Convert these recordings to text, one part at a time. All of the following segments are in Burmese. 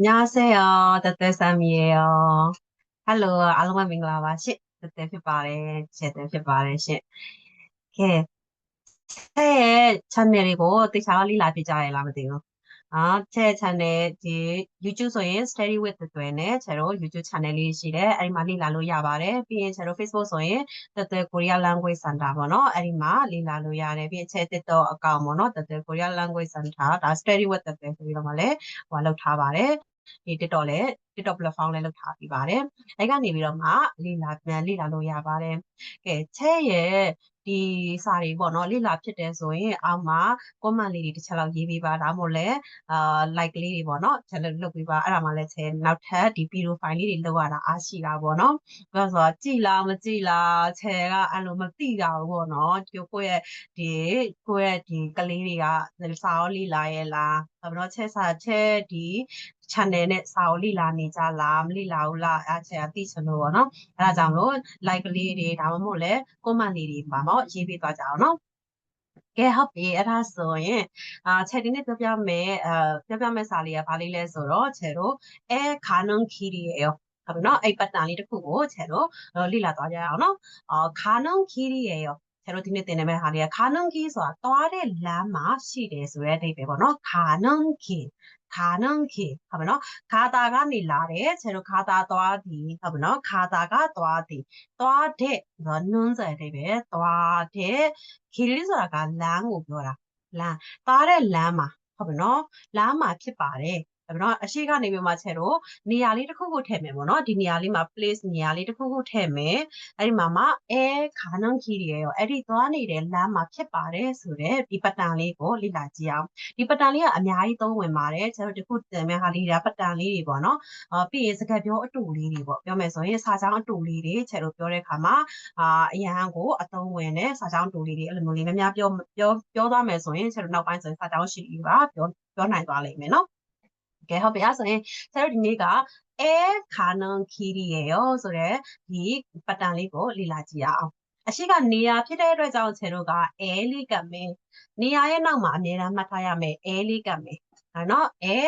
안녕하세 요. 따뜻함이에 요. 할로 알로마 밍라와 시 따뜻 피바레 제대 피바레 시. 이렇게 새해 채널이고 또 자리 라비자에 라면 돼 요. အာချဲ channel ဒီ YouTube ဆိုရင် Steady with သသွဲနဲ့ချဲတို့ YouTube channel လေးရှိတယ်အဲ့ဒီမှာလေ့လာလို့ရပါတယ်ပြီးရင်ချဲတို့ Facebook ဆိုရင်သသွဲ Korea Language Center ပေါ့နော်အဲ့ဒီမှာလေ့လာလို့ရတယ်ပြီးရင်ချဲ TikTok account ပေါ့နော်သသွဲ Korea Language Center ဒါ Steady with သသွဲဆိုပြီးတော့မှလည်းဟိုလောက်ထားပါတယ်ဒီ TikTok လည်း TikTok platform လည်းလောက်ထားပြီးပါတယ်အဲ့ကနေပြီးတော့မှလေ့လာပြန်လေ့လာလို့ရပါတယ်ကဲချဲရဲ့ ဒီစာတွေပေါ့နော်လေ့လာဖြစ်တယ်ဆိုရင်အောက်မှာ comment လေးတွေတစ်ချက်လောက်ရေးပေးပါဒါမှမဟုတ်လည်းအာ like လေးတွေပေါ့နော် channel လုပ်ပေးပါအဲ့ဒါမှလည်းချက်နောက်ထပ်ဒီ video file လေးတွေလောက်ရတာအားရှိတာပေါ့နော်။ဘာလို့ဆိုတော့ကြည်လားမကြည်လားချယ်ကအဲ့လိုမသိတာဘူးပေါ့နော်။ဒီကိုယ့်ရဲ့ဒီကိုယ့်ရဲ့ဒီကလေးတွေကစာရောလေ့လာရဲ့လား။ဘာလို့ချက်စာချက်ဒီ channel နဲ့စာကိုလေ့လာနေကြလားမလေ့လာဘူးလားအဲ့ချက်ကသိချင်လို့ပေါ့နော်အဲ့ဒါကြောင့်မလို့ like ကလေးတွေဒါမှမဟုတ်လဲ comment လေးတွေပါတော့ရေးပေးသွားကြအောင်နော်ကဲဟုတ်ပြီအဲ့ဒါဆိုရင်အာချက်ဒီနေ့ပြောပြမယ်အဲပြောပြမယ့်စာလေးကဘာလေးလဲဆိုတော့ချက်တို့အဲခါနုံခီရီရေဟုတ်ပြီနော်အဲ့ပတ်တန်လေးတစ်ခုကိုချက်တို့လေ့လာသွားကြရအောင်နော်အာခါနုံခီရီရေရောကျတို့ဒီနေ့သင်နေမယ့်ဟာလေးကခါနုံခီဆိုတာသွားတဲ့လမ်းမှာရှိတယ်ဆိုတဲ့အဓိပ္ပာယ်ပေါ့နော်ခါနုံခီ ခါနုံခီဟုတ်ပြီနော်ခါတာကနေလာတယ်ကျတို့ခါတာသွားသည်ဟုတ်ပြီနော်ခါတာကသွားသည်သွားတဲ့နော်နွန်းဆိုတဲ့အဓိပ္ပာယ်သွားတဲ့ခီရီဆိုတာကလမ်းကိုပြောတာလမ်းသွားတဲ့လမ်းမှာဟုတ်ပြီနော်လမ်းမှာဖြစ်ပါတယ် အဲ့တော့အရှိကနေပြီးမှချက်တော့နေရာလေးတစ်ခုခုထည့်မယ်ပေါ့နော်ဒီနေရာလေးမှာ place နေရာလေးတစ်ခုခုထည့်မယ်အဲ့ဒီမှာမှအဲခါနန်းခီတွေရောအဲ့ဒီသွားနေတဲ့လမ်းမှာဖြစ်ပါတယ်ဆိုတော့ဒီပတန်လေးကိုလေ့လာကြည့်အောင်ဒီပတန်လေးကအများကြီးသုံးဝင်ပါတယ်ချက်တော့ဒီခုတင်မဲ့ဟာလေးတွေကပတန်လေးတွေပေါ့နော်အာပြီးရင်စကားပြောအတူလေးတွေပေါ့ပြောမယ်ဆိုရင်စာချောင်းအတူလေးတွေချက်တော့ပြောတဲ့အခါမှာအာအရန်ကိုအသုံးဝင်တဲ့စာချောင်းအတူလေးတွေအဲ့လိုမျိုးလေးများများပြောပြောပြောသွားမယ်ဆိုရင်ချက်တော့နောက်ပိုင်းဆိုရင်စာချောင်းရှိပြီပါပြောပြောနိုင်သွားလိမ့်မယ်နော် ကဲဟုတ်ပြီအဲ့ဆိုရင်ဆရာတို့ဒီနေ့ကအဲခါနန်ခီရီရေရောဆိုတော့ဒီပတန်လေးကိုလေ့လာကြည့်ရအောင်အရှိကနေရာဖြစ်တဲ့အတွက်ကြောင့်ဆရာတို့ကအဲလေးကမယ်နေရာရဲ့နောက်မှာအမြဲတမ်းမှတ်ထားရမယ်အဲလေးကမယ်အဲ့တော့အဲ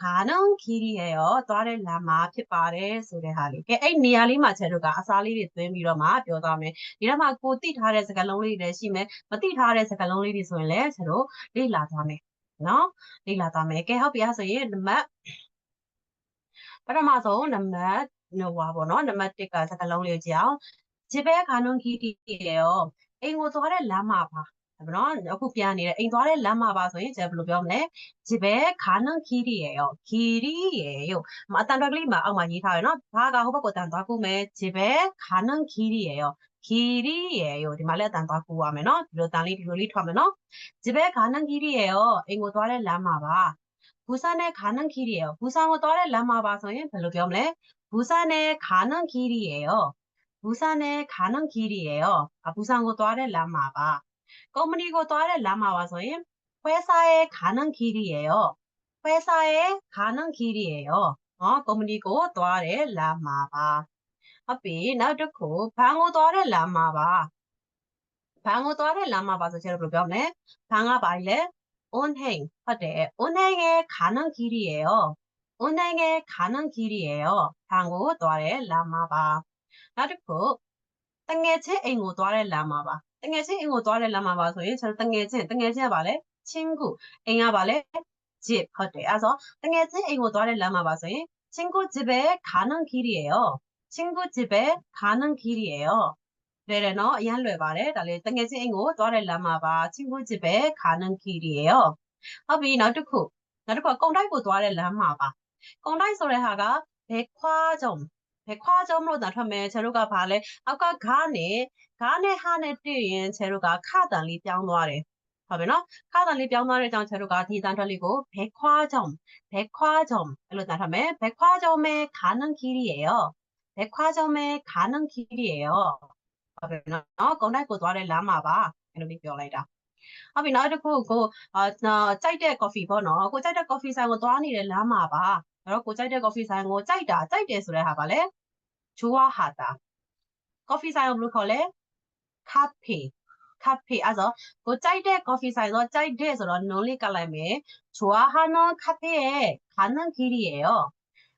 ခါနန်ခီရီရေရောသွားတဲ့လမ်းမှာဖြစ်ပါတယ်ဆိုတဲ့ဟာလေးကဲအဲ့နေရာလေးမှာဆရာတို့ကအစားလေးတွေသွင်းပြီးတော့မှပြောသွားမယ်ဒီထဲမှာကိုသိထားတဲ့စကားလုံးလေးတွေရှိမယ်မသိထားတဲ့စကားလုံးလေးတွေဆိုရင်လည်းဆရာတို့လေ့လာသွားမယ် နော်လေ့လာသွားမယ်ကဲဟုတ်ပြီအဲ့ဆိုရင်နံပါတ်ပထမဆုံးနံပါတ်ဟိုပါပေါ့နော်နံပါတ်1ကစကားလုံးလေးကြည့်အောင်ဂျစ်ဘဲခါနုန်ခီတီရောအိမ်ကိုသွားတဲ့လမ်းမှာပါဒါနော်အခုပြန်နေတယ်အိမ်သွားတဲ့လမ်းမှာပါဆိုရင်ကျဘယ်လိုပြောမလဲဂျစ်ဘဲခါနုန်ခီတီရောခီရီရောအတန်တော်ကလေးမှာအောက်မှာရေးထားရနော်ဘာကဟိုဘက်ကိုတန်သွားခုမယ်ဂျစ်ဘဲခါနုန်ခီရီရော ခီရီရေရောဒီမှာလည်းအတန်သွားကူရမယ်နော်ဒီလိုတန်လေးဒီလိုလေးထွက်မယ်နော်ဂျစ်ဘဲခါနန်ခီရီရေရောအိမ်ကိုသွားတဲ့လမ်းမှာပါဘူဆန်နဲ့ခါနန်ခီရီရေရောဘူဆန်ကိုသွားတဲ့လမ်းမှာပါဆိုရင်ဘယ်လိုပြောမလဲဘူဆန်နဲ့ခါနန်ခီရီရေရောဘူဆန်နဲ့ခါနန်ခီရီရေရောအဘူဆန်ကိုသွားတဲ့လမ်းမှာပါကုမ္ပဏီကိုသွားတဲ့လမ်းမှာပါဆိုရင်ဖွဲစားရဲ့ခါနန်ခီရီရေရောဖွဲစားရဲ့ခါနန်ခီရီရေရောနော်ကုမ္ပဏီကိုသွားတဲ့လမ်းမှာပါ ဟုတ်ပြီနောက်တစ်ခုဘန်ကိုသွားတဲ့လမ်းမှာပါဘန်ကိုသွားတဲ့လမ်းမှာပါဆိုချင်တော့ဘယ်လိုပြောမလဲဘန်ကပါလေ 온행ဟုတ်တယ် 온행의 가는 길이에요 온행의 가는 길이에요ဘန်ကိုသွားတဲ့လမ်းမှာပါနောက်တစ်ခုတငယ်ချင်းအိမ်ကိုသွားတဲ့လမ်းမှာပါတငယ်ချင်းအိမ်ကိုသွားတဲ့လမ်းမှာပါဆိုရင်ကျွန်တော်တငယ်ချင်းတငယ်ချင်းကပါလေချင်းကူအိမ်ကပါလေဂျစ်ဟုတ်တယ်အဲဆိုတငယ်ချင်းအိမ်ကိုသွားတဲ့လမ်းမှာပါဆိုရင်친구 집에 가는 길이에요 친구 집에 가는 길이에요. 그래နော်အရင်လွယ်ပါတယ်ဒါလေးတငယ်ချင်းအိမ်ကိုသွားတဲ့လမ်းမှာပါ 친구 집에 가는 길이에요. ဟုတ်ပြီနောက်တစ်ခုနောက်တစ်ခုကုံတိုက်ကိုသွားတဲ့လမ်းမှာပါကုံတိုက်ဆိုတဲ့ဟာကဘဲခွာကြုံဘဲခွာကြုံလို့သာထွက်မယ်ခြေတို့ကဘာလဲအောက်ကဂါနဲ့ဂါနဲ့ဟာနဲ့တွေ့ရင်ခြေတို့ကခတန်လေးပြောင်းသွားတယ်ဟုတ်ပြီနော်ခါတန်လေးပြောင်းသွားတဲ့အကြောင်းခြေတို့ကဒီတန်ထွက်လေးကိုဘဲခွာကြုံဘဲခွာကြုံအဲ့လိုတန်ထွက်မယ်ဘဲခွာကြုံမဲ့가는 길이에요 백화점에 가는 길이에요. ဟုတ်ပြီနော်ကုန်းတိုက်ကိုသွားတဲ့လမ်းမှာပါအဲ့လိုလေးပြောလိုက်တာဟုတ်ပြီနောက်တစ်ခုကိုအာကြိုက်တဲ့ coffee ပေါ့နော်ကိုကြိုက်တဲ့ coffee ဆိုင်ကိုသွားနေတဲ့လမ်းမှာပါအဲ့တော့ကိုကြိုက်တဲ့ coffee ဆိုင်ကိုကြိုက်တာကြိုက်တယ်ဆိုတဲ့ဟာပါလေဂျူဝါဟာတာ coffee ဆိုင်ကိုဘယ်လိုခေါ်လဲ cafe cafe အဲ့ဆိုကိုကြိုက်တဲ့ coffee ဆိုင်ဆိုကြိုက်တဲ့ဆိုတော့ non လေးကလိုက်မယ်좋아하는 카페에 가는 길이에요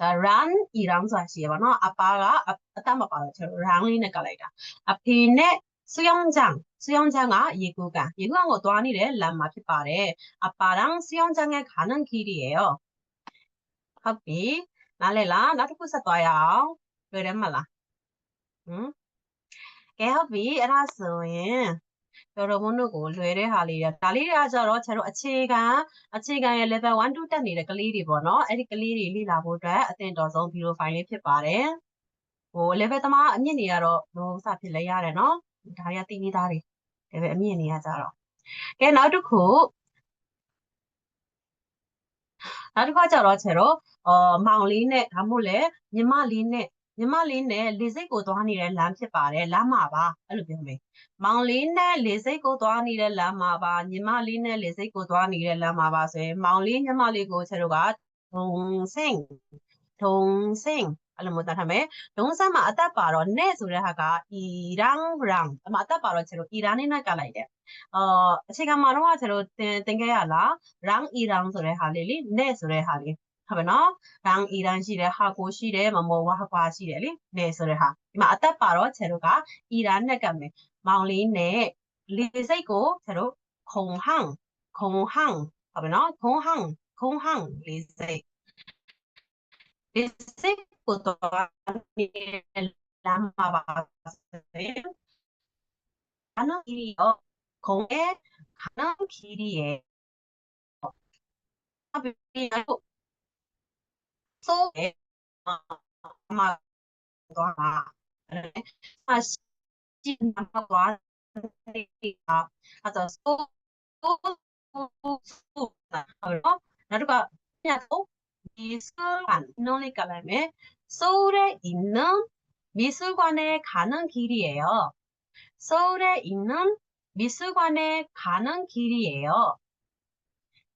ဒါ run ဤ round ဆိုတာရှိရပါတော့အပါကအတက်မပါတော့ကျွန်တော် round လေးနဲ့ကလိုက်တာအဖေနဲ့စယောင်းချန်စယောင်းချန်ကရေကူကန်ရေကူကန်ကိုသွားနေတဲ့လမ်းမှာဖြစ်ပါတယ်အပါရန်စယောင်းချန်ရဲ့ခါနန်ခီရီရောဟုတ်ပြီနားလည်လားနောက်တစ်ခုဆက်သွားရအောင်တွေ့တယ်မလားဟမ်ကဲဟုတ်ပြီအဲ့ဒါဆိုရင် တော်တော်မုန်းတို့ကိုလွယ်တဲ့ဟာလေးတွေဒါလေးတွေကကြတော့ကျွန်တော်အခြေခံအခြေခံရဲ့ level 1 2တက်နေတဲ့ကလေးတွေပေါ့နော်အဲ့ဒီကလေးတွေလေ့လာဖို့အတွက်အသင့်တော်ဆုံး video file လေးဖြစ်ပါတယ်ဟို level သမားအမြင့်တွေကတော့ဘယ်စဖြစ်လဲရတယ်နော်ဒါတွေကသိပြီးသားတွေ level အမြင့်တွေကကြတော့ကဲနောက်တစ်ခုနောက်တစ်ခါကျတော့ကျွန်တော်အော်မောင်လေးနဲ့ဒါမှမဟုတ်လေညီမလေးနဲ့ ညီမလေးနဲ့လေစိတ်ကိုသွားနေတဲ့လမ်းဖြစ်ပါတယ်လမ်းမှာပါအဲ့လိုပြောမယ်မောင်လေးနဲ့လေစိတ်ကိုသွားနေတဲ့လမ်းမှာပါညီမလေးနဲ့လေစိတ်ကိုသွားနေတဲ့လမ်းမှာပါဆိုရင်မောင်လေးညီမလေးကိုကျွန်တော်ကထုံစင်ထုံစင်အဲ့လိုမျိုးတတ်ထားမယ်ဒုံးဆန်းမှာအသက်ပါတော့နဲ့ဆိုတဲ့ဟာကအီရန်ရန်အမအသက်ပါတော့ကျွန်တော်အီရန်နဲ့နဲ့ကလိုက်တယ်အော်အခြေခံမှာတော့ကျွန်တော်တင်တင်ခဲ့ရလားရန်အီရန်ဆိုတဲ့ဟာလေးလေနဲ့ဆိုတဲ့ဟာလေး ဟုတ်ပါနော်ဒေါင်းအီရန်ရှိတယ်ဟာကိုရှိတယ်မမောဝါကွာရှိတယ်လေနေဆိုတဲ့ဟာဒီမှာအသက်ပါတော့ခြေတို့ကအီရန်နဲ့ကပ်မယ်မောင်လေးနဲ့လေစိတ်ကိုခြေတို့ခုံဟန်ခုံဟန်ဟုတ်ပါနော်ခုံဟန်ခုံဟန်လေစိတ်လေစိတ်ကိုတော့လမ်းမှာပါစေအနာအီရောခုံရဲ့ခဏခီးရဲ့အပြင်ကတော့ 소에 아마도하아신나와아 아저 소소나 나루가 그냥 또 미술관 이놈이 깔라면 서울에 있는 미술관에 가는 길이에요. 서울에 있는 미술관에 가는 길이에요.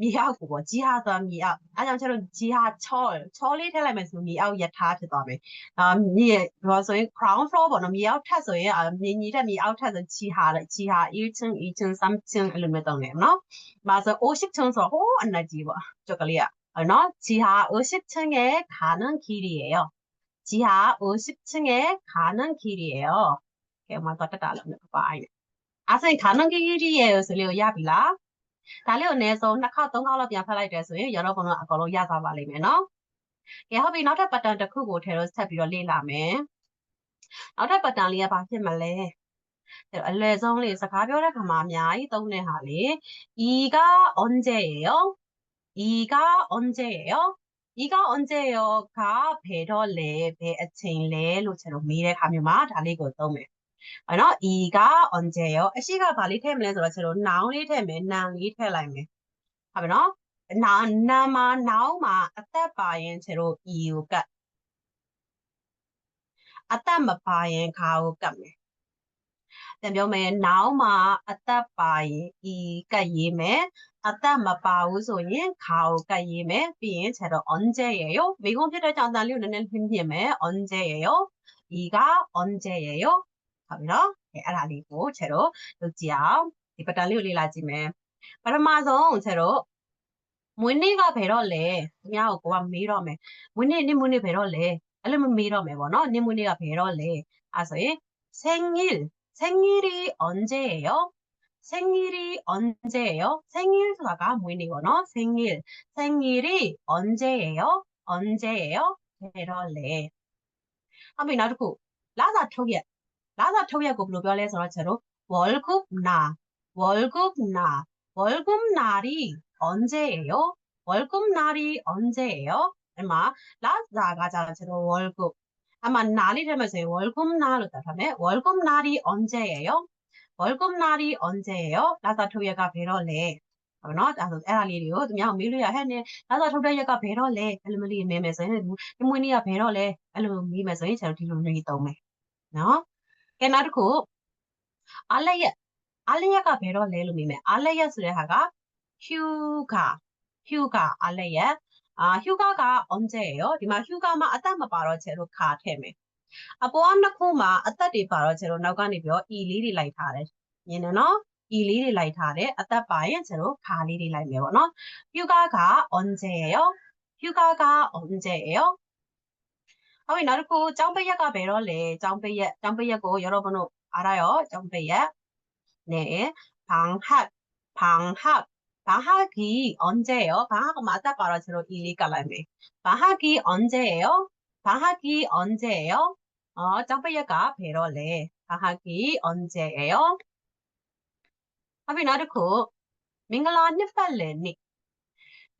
미하고 지하다 미하. 아니면처럼 지하철, 철이 되려면서 미하고 야타 되다음에 아 미, 뭐서 ground floor ပေါ့နော် 미하고 타서 아 미니다 미하고 타서 지하 지하 1층, 2층, 3층 이러면 되네. နော် 맞아 50층 서 호, 안 나지 뭐. 저거리야.နော် 지하 50층에 가는 길이에요. 지하 50층에 가는 길이에요. 그게 뭐 떴다 알았네. 봐요. 아선 가는 길이에요. ဆိုလို့ရပြီလား ဒါလေးကိုအနည်းဆုံးနှစ်ခေါက်သုံးခေါက်လောက်ပြန်ဖတ်လိုက်တယ်ဆိုရင်ရောတော့ဘုံတော့အကုန်လုံးရသွားပါလိမ့်မယ်နော်ကဲဟုတ်ပြီနောက်ထပ် pattern တစ်ခုကိုထဲတော့ဆက်ပြီးတော့လေ့လာမယ်နောက်ထပ် pattern လေးကဘာဖြစ်မလဲအဲ့အလွယ်ဆုံးလေးစကားပြောတဲ့ခါမှာအများကြီးသုံးတဲ့ဟာလေဤကအွန်ကျေရောဤကအွန်ကျေရောဤကအွန်ကျေရောကဘယ်တော့လဲဘယ်အချိန်လဲလို့ကျွန်တော်မေးတဲ့ခါမျိုးမှာဒါလေးကိုသုံးမယ် အဲ့တော့ e က on ကျရောအရှိကဘာလေးထည့်မလဲဆိုတော့ကျွန်တော် noun လေးထည့်မယ် noun လေးထည့်လိုက်မယ်ဟုတ်ပြီနော်နာနာမှာ noun မှာအသက်ပါရင်ကျွန်တော် e ကိုကတ်အသက်မပါရင်ခါကိုကတ်မယ်ပြန်ပြောမယ် noun မှာအသက်ပါရင် e ကတ်ရေးမယ်အသက်မပါဘူးဆိုရင်ခါကိုကတ်ရေးမယ်ပြီးရင်ကျွန်တော် on ကျရေရောမိကုန်းဖြစ်တဲ့ကြောင့်တန်လေးကိုနည်းနည်းနှင်းပြမယ် on ကျရေရော e က on ကျရေရော ဟုတ်ပြီနော်အဲအဲ့ဒါလေးကိုခြေတော့လုပ်ကြည့်အောင်ဒီပတန်လေးကိုလေ့လာကြည့်မယ်ပထမဆုံးခြေတော့မွေးနေ့ကဘယ်တော့လဲသူများကိုကိုကမေးတော့မယ်မွေးနေ့နေ့မွေးနေ့ဘယ်တော့လဲအဲ့လိုမမေးတော့မယ်ပေါ့နော်နေ့မွေးနေ့ကဘယ်တော့လဲအဲ့ဆိုရင်생일 생일이 언제예요? 생일이 언제예요? 생일ဆိုတာကမွေးနေ့ပေါ့နော်생일 생일이 언제예요? 언제예요? ဘယ်တော့လဲဟုတ်ပြီနောက်တစ်ခုလ စာထုတ်ရက် လစာထုတ်ရက်ကိုဘယ်လိုပြောလဲဆိုတော့ကျတော့ 월급 날 월급 날 월급 날이 언제예요? 월급 날이 언제예요? အဲ့မှာလာစာကကြတော့ကျတော့ 월급 အမှနာလေးထဲမှာဆိုရင် 월급 날လို့တတ်ထားမယ် 월급 날이 언제예요? 월급 날이 언제예요? လာစာထုတ်ရက်ကဘယ်တော့လဲဟုတ်နော်ဒါဆိုအဲ့ဒါလေးတွေကိုသူများမေးလို့ရဟဲ့နဲ့လာစာထုတ်တဲ့ရက်ကဘယ်တော့လဲအဲ့လိုမျိုးလေးမေးမယ်ဆိုရင်ဒီမွေးနေ့ကဘယ်တော့လဲအဲ့လိုမေးမယ်ဆိုရင်ကျွန်တော်ဒီလိုမျိုးသုံးမယ်နော် ကဲနောက်တစ်ခုအားလက်ရက်အားလက်ရက်ကဘယ်တော့လဲလို့မိမယ်အားလက်ရက်ဆိုတဲ့ဟာက huga huga အားလက်ရက်အာ huga က on ကျရောဒီမှာ huga မှာအသက်မပါတော့ချေလို့ခါထည့်မယ်အပေါ်ကနှစ်ခုမှာအသက်တွေပါတော့ချေလို့နောက်ကနေပြီးတော့ e လေးတွေလိုက်ထားတယ်မြင်တယ်နော် e လေးတွေလိုက်ထားတယ်အသက်ပါရင်ကျတော့ခါလေးတွေလိုက်မယ်ပေါ့နော် huga က on ကျရော huga က on ကျရော ဟုတ်ပြီနောက်တစ်ခုကျောင်းပိတ်ရက်ကဘယ်တော့လဲကျောင်းပိတ်ရက်ကျောင်းပိတ်ရက်ကို여러분တို့အားရရောကျောင်းပိတ်ရက်네 방학 방학 방학이 언제예요? 방학 맞다 바로 저로 일리가 라면 방학이 언제예요? 방학이 언제예요? 어, 짱빠야가 배로래. 방학이 언제예요? 하비 나르코 민글라 니팔레니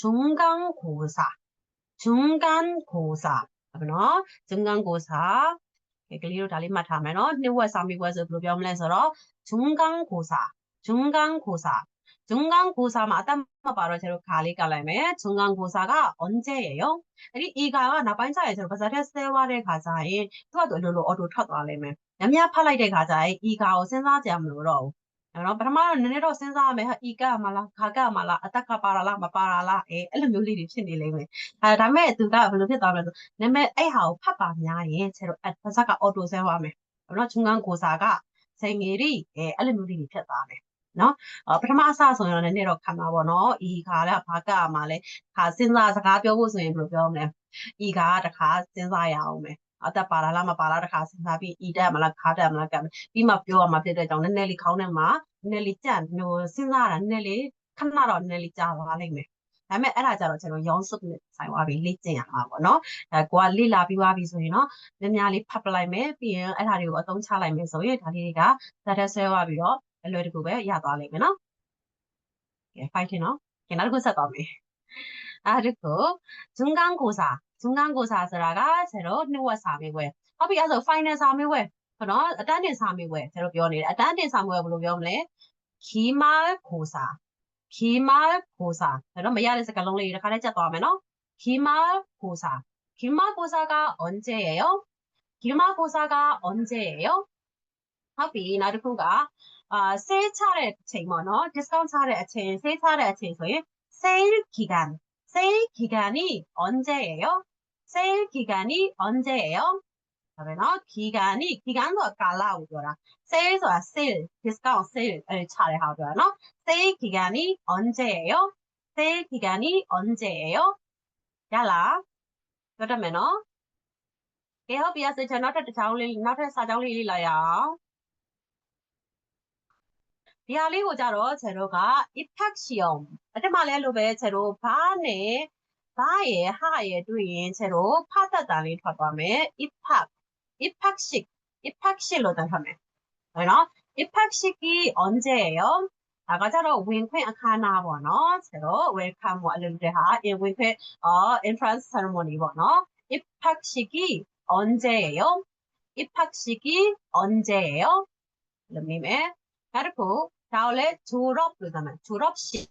중간고사. 중간고사. ဟုတ်နော် 중간고사. ကလေးတို့ဒါလေးမှတ်ထားမယ်နော်နှစ်ဝက်စာမေးပွဲဆိုဘယ်လိုပြောမလဲဆိုတော့ 중간고사. 중간고사. 중간고사만 아따마 바로 제로 가리 깔라면 중간고사가 언제예요? 이 이가가 나반자에 제로 바사레 세와레 가자에 또도 로로 어도 ঠাត់သွားလိမ့်မယ် 냠냐 팔라이데 가자에 이가오 센사지 않으로 အဲ့တော့ ပထမတော့နည်းနည်းတော့စဉ်းစားရမယ်ဟာဤကမလားခါကမလားအတက်ကပါရလားမပါရလားအဲအဲ့လိုမျိုးလေးတွေဖြစ်နေလိမ့်မယ်အဲဒါမဲ့သူကဘယ်လိုဖြစ်သွားမလဲဆိုနာမည်အဲ့ဟာကိုဖတ်ပါများရင်ဆရာတို့အစကအော်တိုဆဲသွားမယ်အဲ့တော့ဂျုံကန်ကိုစာကစိန်ငယ်ရီအဲအဲ့လိုမျိုးလေးတွေဖြစ်သွားမယ်နော်ပထမအစဆိုရင်တော့နည်းနည်းတော့ခံမှာပေါ့နော်ဤခါလည်းဘာကမှလည်းခါစဉ်းစားစကားပြောဖို့ဆိုရင်ဘယ်လိုပြောမလဲဤခါတခါစဉ်းစားရအောင်မယ် အသက်ပါလာလားမပါလားတခါစဉ်းစားပြီးဤတက်မလားခါတက်မလားကပြီးမှပြောရမှာဖြစ်တဲ့ကြောင့်နည်းနည်းလေးခေါင်းထဲမှာနည်းနည်းလေးကြံ့ဟိုစဉ်းစားတာနည်းနည်းလေးခဏတော့နည်းနည်းလေးကြာသွားလိမ့်မယ်ဒါပေမဲ့အဲ့ဒါကြတော့ကျွန်တော်ရောင်းစုနဲ့ဆိုင်သွားပြီးလေ့ကျင့်ရမှာပေါ့နော်အဲကိုကလေ့လာပြီးသွားပြီဆိုရင်တော့များများလေးဖတ်ပလိုက်မယ်ပြီးရင်အဲ့ဒါတွေကိုအသုံးချလိုက်မယ်ဆိုရင်ဒါလေးတွေကဇာတ်ဆွဲသွားပြီးတော့အလွယ်တကူပဲရသွားလိမ့်မယ်နော်ကဲ fighting နော်ကဲနောက်တစ်ခုဆက်သွားမယ် 歩く중간고사, 중간고사 들어가 새로 누워 사미고요. 허비 아서 파이널 사미고요. 그럼 어떤 사미고요. 새로 배우니 어떤 사미고요. 그럼 배우면 기말고사, 기말고사. 그럼 미안해서 갈롱리 이렇게 하자 또 하면은 기말고사. 기말고사가 언제예요? 기말고사가 언제예요? 허비 나르쿠가 아, 세 차례 채, 뭐, 어, 디스카운트 차례 채, 세 차례 채에서의 세일 기간, 세일 기간이 언제예요? 세일 기간이 언제예요? 그러면 기간이 기간도 갈라우거라. 세일과 세일, 디스카운 세일을 잘하면 세일 기간이 언제예요? 세일 기간이 언제예요? 야라. 그러면 개업 이어서 저 너트 자울리 너트 사자울리라야. 리얼리고 자로 제로가 입학 시험 အောင်ဒီဟာလေးကိုကြတော့ခြေတို့က efaxion အတက်မှလည်းလိုပဲခြေတို့ဘာနဲ့ဘာရဲ့ဟာရဲ့တွေ့ရင်ခြေတို့ဖတ်တတ်တာလေးထွက်သွားမယ် efax efaxic efaxic လို့တတ်ထားမယ်ဟုတ်နော် efaxic이 언제예요? ဒါကကြတော့ဝင်ခွင့်အခမ်းအနားပေါ့နော်ခြေတို့ welcome ပေါ့အလုပ်တဲ့ဟာဝင်ခွင့်အော် entrance ceremony ပေါ့နော် 입학식이 언제예요? 입학식이 언제예요? 름님의 다르고 다음에 졸업 그러면 졸업식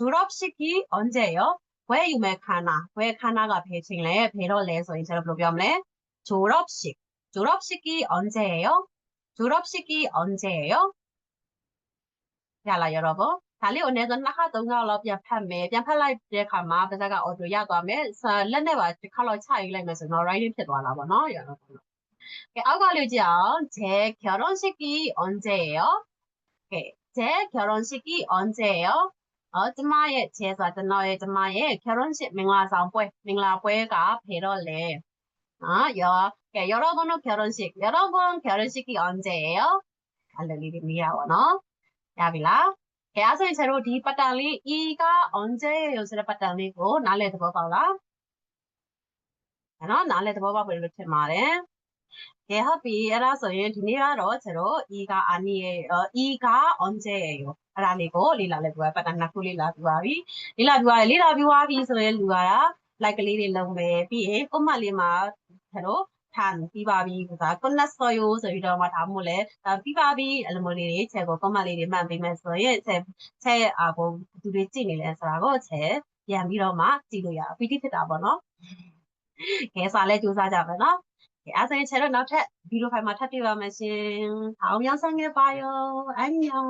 졸업식이 언제예요? 회유메카나, 회카나가 베이징래, 베럴레에서 인체를 불러보면 졸업식, 졸업식이 언제예요? 졸업식이 언제예요? 야라 여러분, 달리 오늘은 나하동가로 변판매, 변판라이브에 가마, 배사가 어두야 가면, 런네와 칼로 차이라면서 너라이를 필요하나보나 여러분. 예, 아가르지요. 제 결혼식이 언제예요? 예, 제 결혼식이 언제예요? 어, 즈마의 제사 드너의 즈마의 결혼식 맹라상ပွဲ맹라ပွဲ가 배럴래. 아, 여, 예, 여러분은 결혼식, 여러분 결혼식이 언제예요? 알려리리 미라워너. 야빌라. 예, 아서인 채로 디 빠따리 이가 언제예요? 쓰레 빠따리고 날래 더 봐라.နော်နားလဲသဘောပေါက်ပြီလို့ထင်ပါတယ်။ ကဲဟုတ်ပြီအဲ့ဒါဆိုရင်ဒီနေ့ကတော့ကျွန်တော်ဤကအာနီရဲ့ဤက 언제 예요 အဲ့ဒါလေးကိုလေ့လာလိုက်ပြီးပါပတ်နှစ်ခုလေ့လာပြီးပါပြီ။လေ့လာပြီးပါလေ့လာပြီးပါပြီဆိုရင်လူက like ကလေးတွေလုံးပဲပြီးရင်ကိုမလေးမှာကျွန်တော်ထန်ပြီးပါပြီဆိုတာ connect ဆိုရဆိုပြီးတော့မှဒါမှမဟုတ်လဲပြီးပါပြီအဲ့လိုမျိုးလေးတွေချက်ကိုကိုမလေးတွေမှန်ပေးမယ်ဆိုရင်ချက်ချက်အာဘုံသူတွေကြည့်နေလဲဆိုတာကိုချက်ပြန်ပြီးတော့မှကြည့်လို့ရအောင်ပီတိဖြစ်တာပေါ့နော် ကဲစာလဲစူးစမ်းကြမယ်နော် ကဲအဲ့ဒါဆိုရင်ခြေတော့နောက်ထပ်ဗီဒီယိုဖိုင်မှာထပ်တွေ့ပါမယ်ရှင်အောင်မြောင်ဆိုင်ငယ်ပါယောအန်ညော